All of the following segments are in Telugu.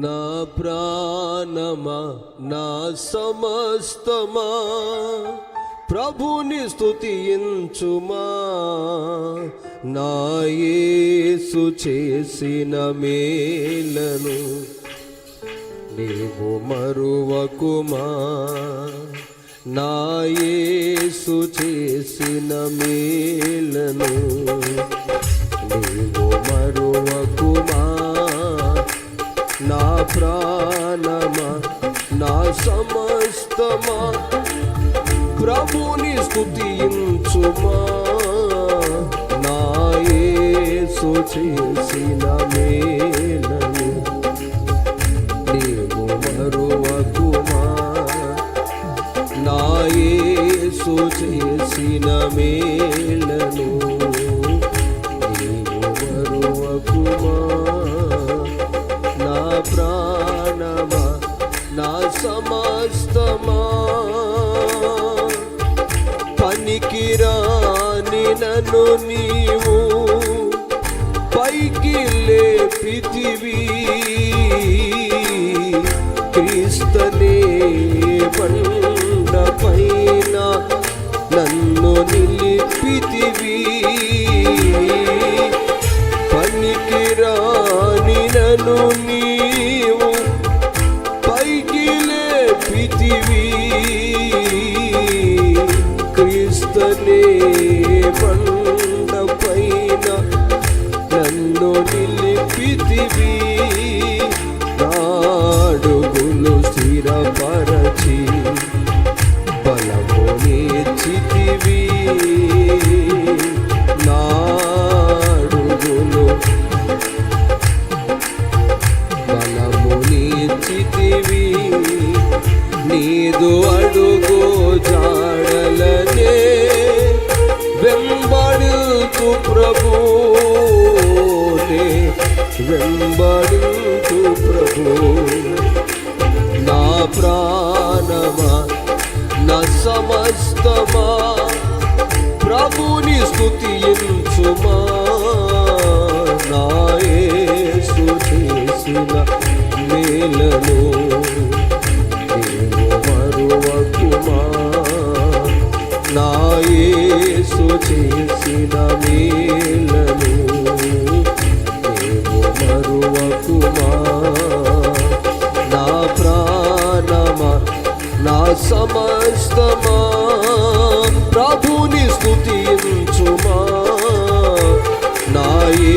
నా ప్రాణమా నా సమస్తమా ప్రభుని స్తుతించుమా నా యేసు చేసిన మేలను నీవు మరువకుమా నా యేసు చేసిన మేలను నీవు మరువకుమా. నా ప్రాణమా నా సమస్తమా ప్రభుని స్థుతించుమా నా యేసు చేసిన మేలను నీవు మరువకుమా నా యేసు చేసిన మేలను సమస్తమా. పనికిరాని నన్ను నా చేసిన మేలను నీవు మరువకుమా నా చేసిన మేలను నీవు మరువకుమా నా ప్రాణమా నా సమస్తమా ప్రభుని స్థుతించుమా నాయే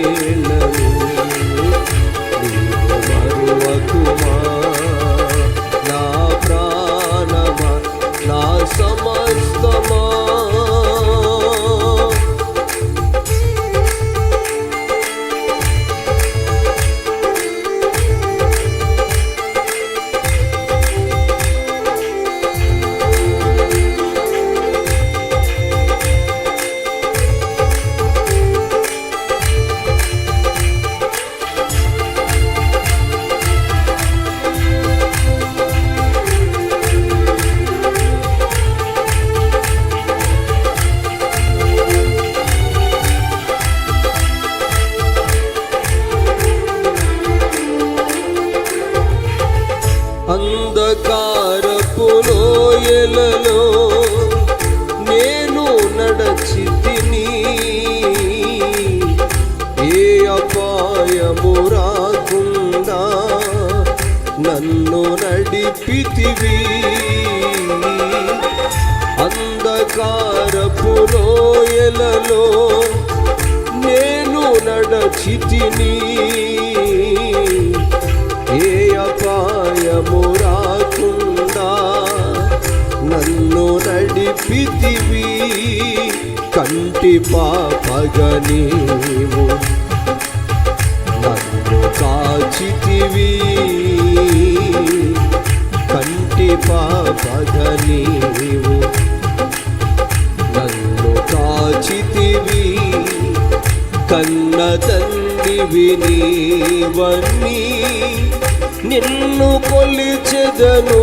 నడిపితివి అంధకారపు లోయలలో నేను నడచి ఏ అపాయము రాకుండా నన్ను నడిపితివి. కంటి పాపగ నన్ను కాచితివి. పాపద నీవు నన్ను కాచితివి కన్న తండ్రివి నీవన్నీ. నిన్ను కొలిచెదను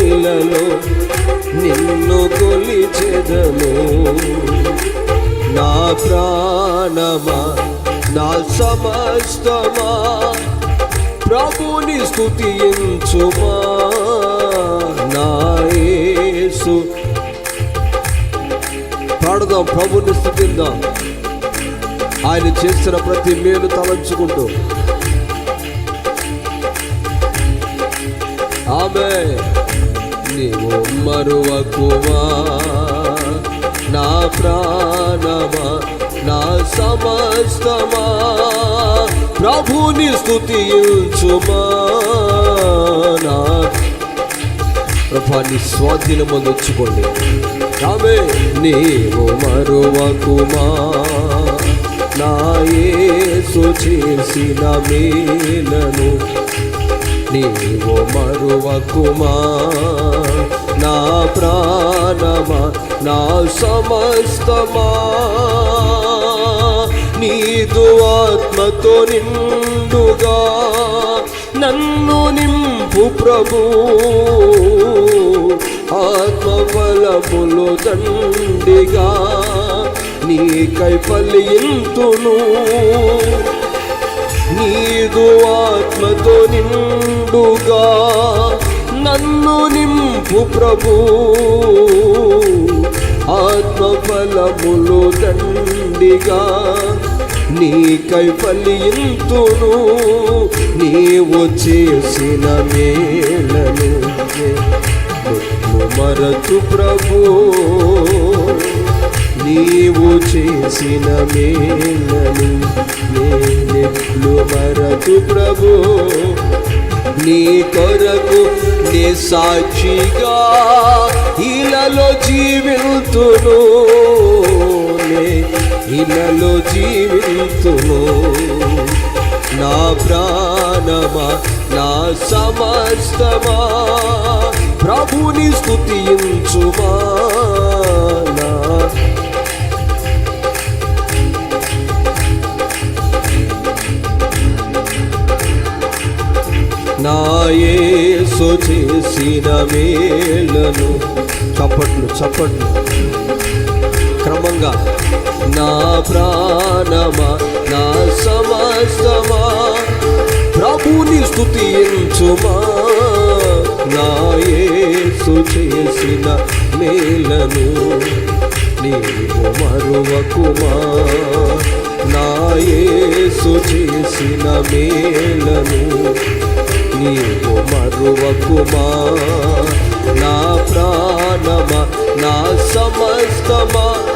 ఇలలో నిన్ను కొలిచెదను. నా ప్రాణమా నా సమస్తమా ప్రభుని స్థుతించుమా నాయసు పాడుదాం ప్రభుని స్థుతిద్దాం ఆయన చేసిన ప్రతి మేలు తలంచుకుంటూ. ఆమె నీవు మరువకుమా నా ప్రాణమా. నా సమస్తమా. ప్రభుని స్తుతించుమా నా ప్రభాన్ని స్వాధీనం పొందొచ్చుకోండి ఆమె నీవు మరువకుమా. నా యేసు చేసిన మేలను నీవు మరువకుమా. నా ప్రాణమా నా సమస్తమా. నీదు ఆత్మతో నిండుగా నన్ను నింపు ప్రభు. ఆత్మబలములు దండిగా నీకై ఫలింతును. నీదు ఆత్మతో నిండుగా నన్ను నింపు ప్రభు. ఆత్మఫలములు దండిగా నీకై ఫలింతును నీవు చేసిన మేళను మరచు ప్రభు నీవు చేసిన మేళను నేనెట్లు మరచు ప్రభు నీ కొరకు నీ సాక్షిగా ఇలాలో జీవితును. నే ఇలలో జీవితును. నా ప్రాణమా నా సమస్తమా ప్రభుని స్థుతించుమా నాయే సో చేసిన మేలను. చప్పట్లు చప్పట్లు. స్తుతించుమా నా యేసు చేసిన మేలను నీవు మరువకుమా? నా యేసు చేసిన మేలను నీవు మరువకుమా? నా ప్రాణమా? నా సమస్తమా?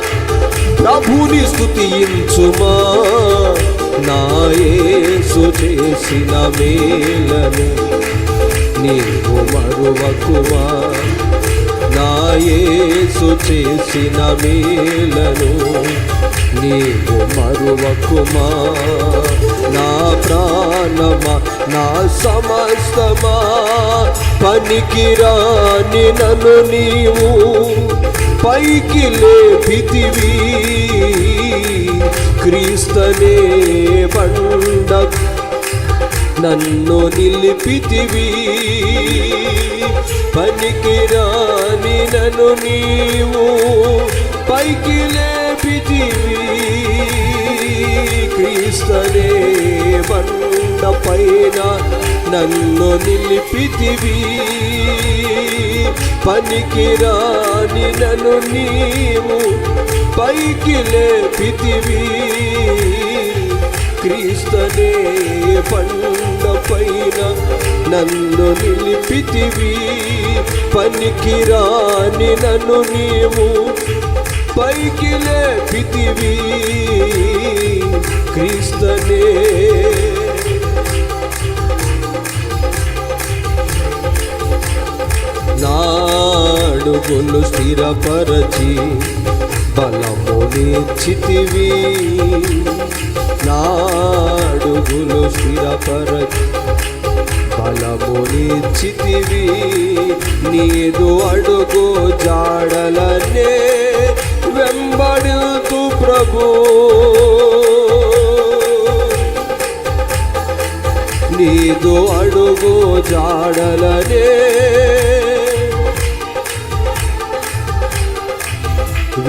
ప్రభుని స్థుతించుమా నాయేసు చేసిన మేలను నీవు మరువకుమా? నాయేసు చేసిన మేలను నీవు మరువకుమా? నా ప్రాణమా? నా సమస్తమా? పనికిరాని నన్ను నీవు పైకి లేపితివి. క్రీస్తనే బండ నన్ను నిలిపితివి. పనికి రాని నన్ను నీవు పైకి లేపితివి. క్రీస్తనే బండ కొండ పైన నన్ను నిలిపితివి. పనికిరాని నన్ను నీవు పైకి లేపితివి. క్రీస్తనే పండ పైన నన్ను నిలిపితివి. పనికిరాని నన్ను నీవు పైకి లేపితివి. క్రీస్తనే నాడుగులు స్థిరపరచి బలమునిచ్చితివి నాడుగులు స్థిరపరచి బలమునిచ్చితివి నీదు అడుగు జాడలనే వెంబడుతూ ప్రభు. నీదు అడుగు జాడలనే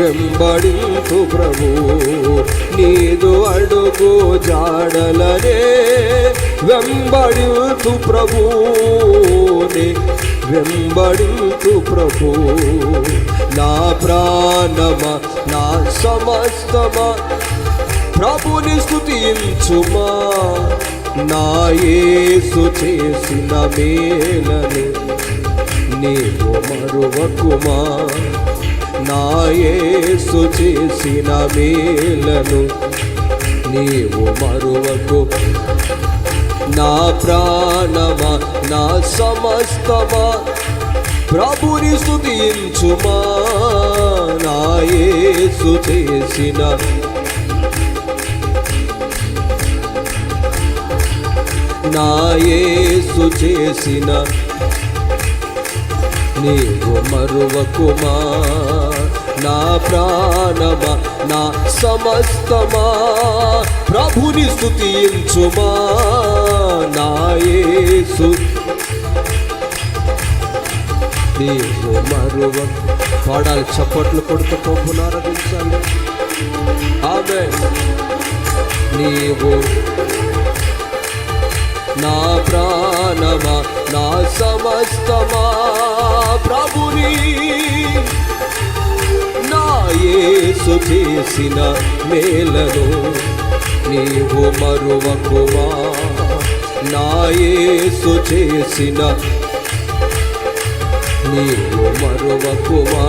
వెంబడింతు ప్రభు. నీదు అడుగు జాడలనే వెంబడింతు ప్రభు. వెంబడింతు ప్రభు. నా ప్రాణమ నా సమస్తమ ప్రభుని స్థుతించుమా నా యేసు చేసిన మేలని నీవు మరువకుమా. నాయేసు చేసిన మేలను నీవు మరువకు. నా ప్రాణమా నా సమస్తమా ప్రభుని స్థుతించుమా నాయేసు చేసిన నాయేసు చేసిన నీవు మరువకుమా. నా ప్రాణమా నా సమస్తమా? ప్రభుని స్థుతించుమా నాయసు నీవు మరువ. పాడాలి చప్పట్లు కొడుతూ ప్రభుని ఆమె నీవు నా ప్రాణమా నా సమస్తమా? ప్రభుని యేసు చేసిన మేలను నీవు మరువకుమా? నా యేసు చేసిన నీవు మరువకుమా?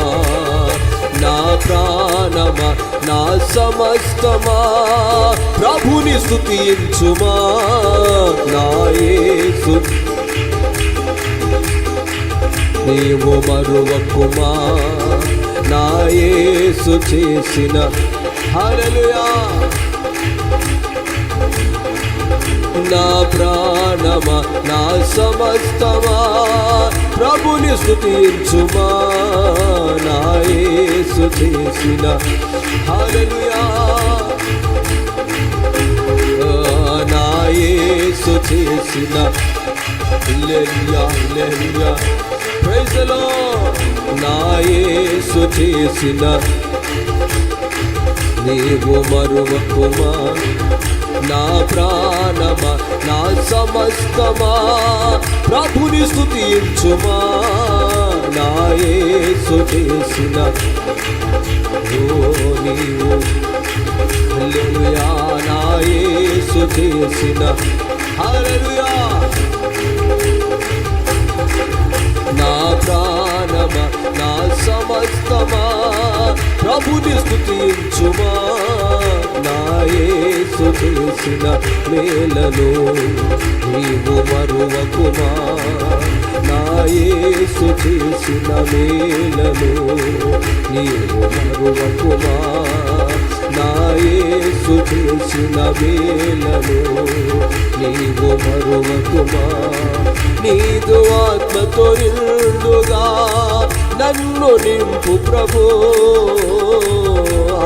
నా ప్రాణమా? నా సమస్తమా? ప్రభుని స్థుతించుమా నా యేసు నీవు మరువకుమా? నాయేసు చేసిన. హరలుయా నా ప్రాణమా నా సమస్తమా ప్రభుని స్థుతించుమా నాయేసు చేసిన. హరలుయా నాయేసు చేసిన. హల్లెలూయా హల్లెలూయా. నాయసు చేసిన నీవు మరువకుమా? నా ప్రాణమా? నా సమస్తమా? ప్రభుని స్థుతించుమా నాయసు చేసిన నీవు హల్లెలూయా! నా చేసిన హల్లెలూయా! నా ప్రాణమ నా సమస్తమా. ప్రభుని స్థుతించుమా నా యేసు చేసిన మేలను నీవు మరువకుమా. నా యేసు చేసిన మేలను నీవు మరువకుమా. యేసు చేసిన మేలను నీవు మరువకుమా? నీదు ఆత్మతో నిండుగా నన్ను నింపు ప్రభు.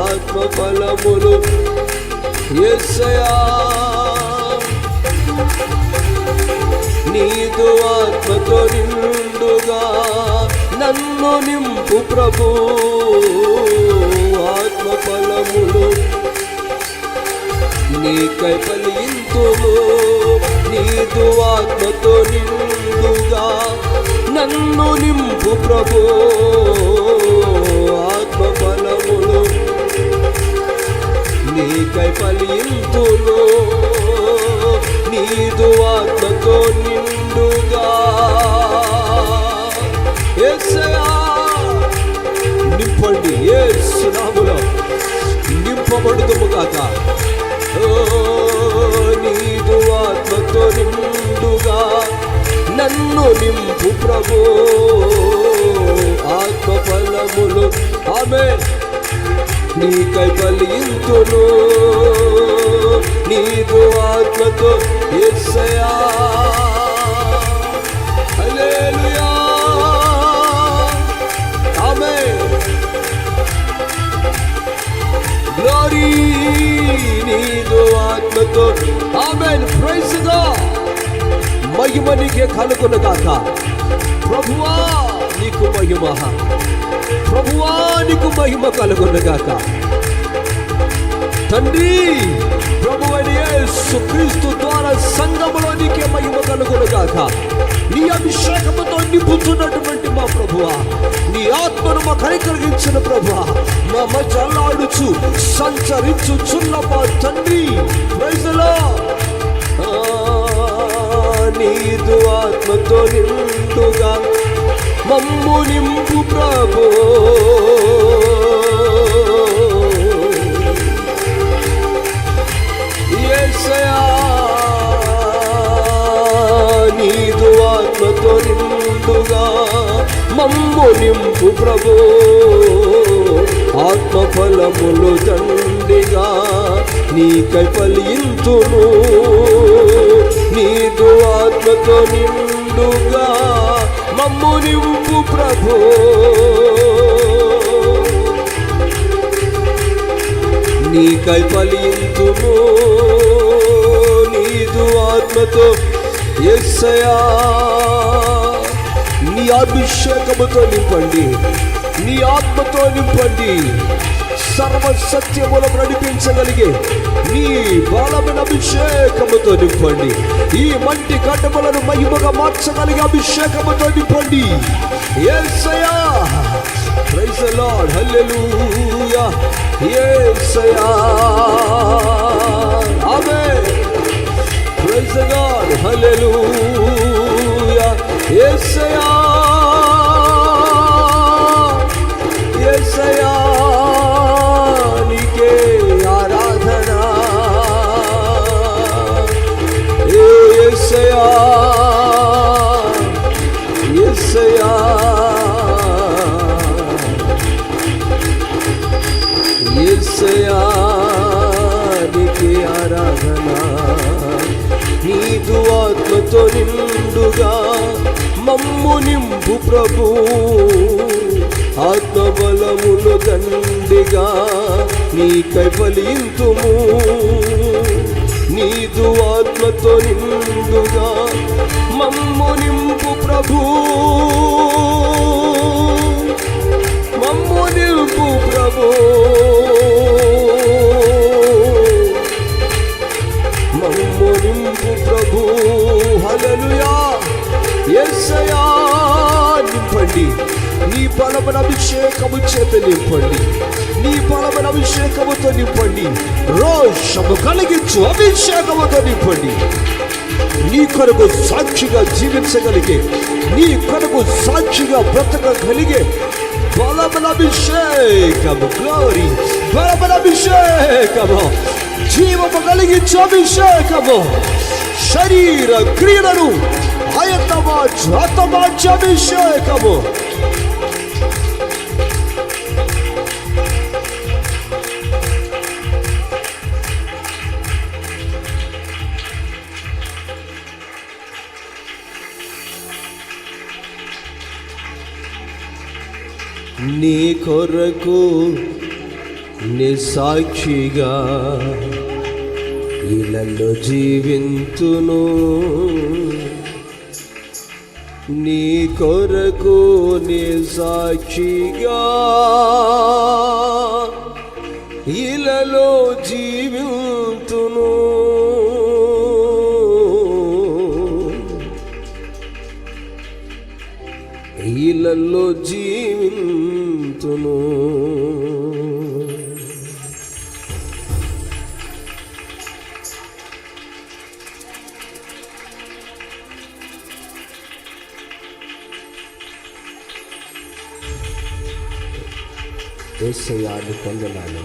ఆత్మ ఫలములు ఎస్సయా నీదు ఆత్మతో నిండుగా నన్ను నింపు ప్రభు. ఆత్మ ఫలములు నీకై ఫలింతులు నీదు ఆత్మతో నిండుగా. నన్ను నింపు ప్రభు ఆత్మ బలములు నీకై ఫలింతులు నీదు ఆత్మతో నిండుగా. నింపండి. ఏ సునాములో నింపబడుదుము కాక నీదు ఆత్మతో నిండుగా నన్ను నింపు ప్రభు. ఆత్మ ఫలములు ఆమె నీకై ఫలింతును నీదు ఆత్మతో మహిమ నీకే కలుగును గాక. ప్రభువా నీకు మహిమ. ప్రభువానికి మహిమ కలుగునుగాక తండ్రి ప్రభు యేసు సుక్రీస్తు ద్వారా సంఘములో నీకే మహిమ కలుగునుగాక నీ అభిషేకముతో నింపుతున్నటువంటి మా ప్రభువా నీ ఆత్మను మా కలిగించిన ప్రభువా మా మధ్య అల్లాడుచు సంచరించుచున్న మా తండ్రి ప్రజలో నీదు ఆత్మతో నిండుగా మమ్ము నింపు ప్రభు. నీదు ఆత్మతో నిండుగా మమ్ము నింపు ప్రభు. ఆత్మఫలములు దండిగా నీకై ఫలింతును నీకు ఆత్మతో నిండుగా మమ్ము నివ్వు ప్రభు. నీకై ఫలింతును నీదు ఆత్మతో ఎస్సయా నీ అభిషేకముతో నింపండి నీ ఆత్మతో నింపండి. సర్వ సత్యములను నడిపించగలిగే నీ బలమైన అభిషేకముతో నింపండి. ఈ మంటి కట్టములను మహిమగా మార్చగలిగే అభిషేకముతో నింపండి. Yesayya praise the lord hallelujah. Yesayya amen. Praise the God hallelujah. Yesayya Yesayya నీకై కొరకు సాక్షిగా జీవించగలిగే నీ కొరకు సాక్షిగా బ్రతకగలిగే బలమల అభిషేకం గ్లోరీ బలమల అభిషేకము జీవము కలిగించు అభిషేకము శరీర క్రియలను ఆయతమార్చు హతమార్చు అభిషేకము నీ కొరకు నిసాక్షిగా ఇలలో జీవింతును. నీ కొరకు నిసాక్షిగా ఇలలో జీవింతును. seu lado condenado.